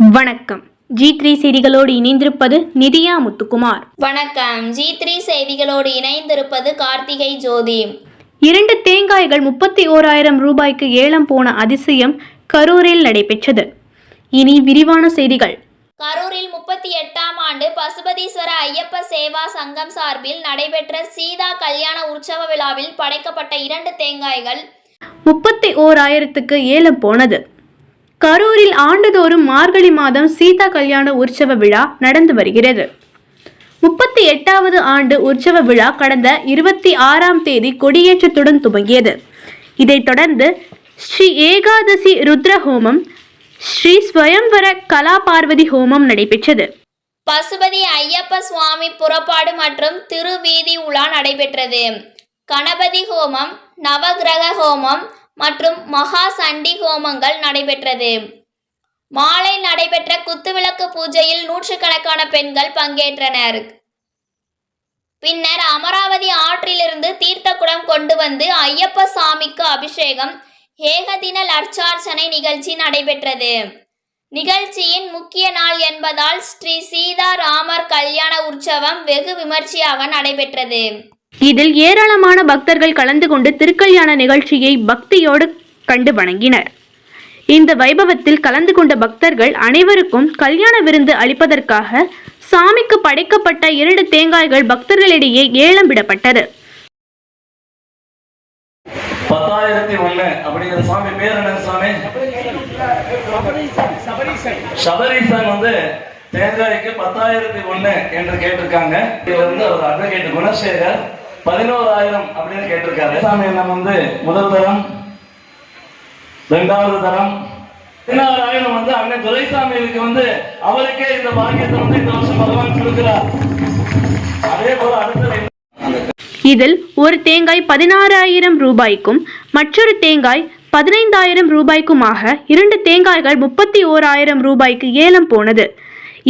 வணக்கம். G three செய்திகளோடு இணைந்திருப்பது நிதியா முத்துக்குமார். வணக்கம். ஜி த்ரீ செய்திகளோடு இணைந்திருப்பது கார்த்திகை ஜோதி. இரண்டு தேங்காய்கள் முப்பத்தி ஓராயிரம் ரூபாய்க்கு ஏலம் போன அதிசயம் கரூரில் நடைபெற்றது. இனி விரிவான செய்திகள். கரூரில் முப்பத்தி எட்டாம் ஆண்டு பசுபதீஸ்வர ஐயப்ப சேவா சங்கம் சார்பில் நடைபெற்ற சீதா கல்யாண உற்சவ விழாவில் படைக்கப்பட்ட இரண்டு தேங்காய்கள் முப்பத்தி ஓராயிரத்துக்கு ஏலம் போனது. கரூரில் ஆண்டுதோறும் மார்கழி மாதம் சீதா கல்யாண உற்சவ விழா நடந்து வருகிறது. முப்பத்தி எட்டாவது ஆண்டு உற்சவ விழா கடந்த இருபத்தி ஆறாம் தேதி கொடியேற்றத்துடன் துவங்கியது. இதைத் தொடர்ந்து ஸ்ரீ ஏகாதசி ருத்ர ஹோமம் ஸ்ரீ ஸ்வயம்வர கலா பார்வதி ஹோமம் நடைபெற்றது. பசுபதி ஐயப்ப சுவாமி புறப்பாடு மற்றும் திருவீதி உலா நடைபெற்றது. கணபதி ஹோமம் நவகிரக ஹோமம் மற்றும் மகா சண்டி ஹோமங்கள் நடைபெற்றது. மாலை நடைபெற்ற குத்துவிளக்கு பூஜையில் நூற்றுக்கணக்கான பெண்கள் பங்கேற்றனர். பின்னர் அமராவதி ஆற்றிலிருந்து தீர்த்தக்குடம் கொண்டு வந்து ஐயப்ப சாமிக்கு அபிஷேகம் ஏகதின லட்சார்ச்சனை நிகழ்ச்சி நடைபெற்றது. நிகழ்ச்சியின் முக்கிய நாள் என்பதால் ஸ்ரீ சீதா ராமர் கல்யாண உற்சவம் வெகு விமர்சையாக நடைபெற்றது. இதில் ஏராளமான பக்தர்கள் கலந்து கொண்டு திருக்கல்யாண நிகழ்ச்சியை பக்தியோடு கண்டு வணங்கினர். இந்த வைபவத்தில் கலந்து கொண்ட பக்தர்கள் அனைவருக்கும் கல்யாண விருந்து அளிப்பதற்காக சாமிக்கு படைக்கப்பட்ட இரண்டு தேங்காய்கள் பக்தர்களிடையே ஏலம் விடப்பட்டது. பத்தாயிரத்தி ஒண்ணு. அப்படிங்கிற சாமி பேர் என்ன சாமி? சபரீசன் வந்து தேங்காய்க்கு பத்தாயிரத்தி ஒண்ணு என்று கேட்டிருக்காங்க. இதுல இருந்து அவர் அட்வொகேட் குணசேகர் பதினோராயிரம் அப்படின்னு கேட்டிருக்காரு. சாமி நம்ம வந்து முதல் தரம் ரெண்டாவது தரம். பதினாறாயிரம் வந்து அண்ணன் துரைசாமிக்கு வந்து அவருக்கே இந்த பாக்கியத்தை வந்து இந்த வருஷம் பகவான் கொடுக்கிறார். அதே போல அடுத்தது அந்த இதில் ஒரு தேங்காய் பதினாறாயிரம் ரூபாய்க்கும் மற்றொரு தேங்காய் பதினைந்தாயிரம் ரூபாய்க்குமாக இரண்டு தேங்காய்கள் முப்பத்தி ஓராயிரம் ரூபாய்க்கு ஏலம் போனது.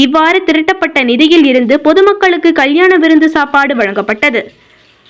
இவ்வாறு திரட்டப்பட்ட நிதியில் இருந்து பொதுமக்களுக்கு கல்யாண விருந்து சாப்பாடு வழங்கப்பட்டது.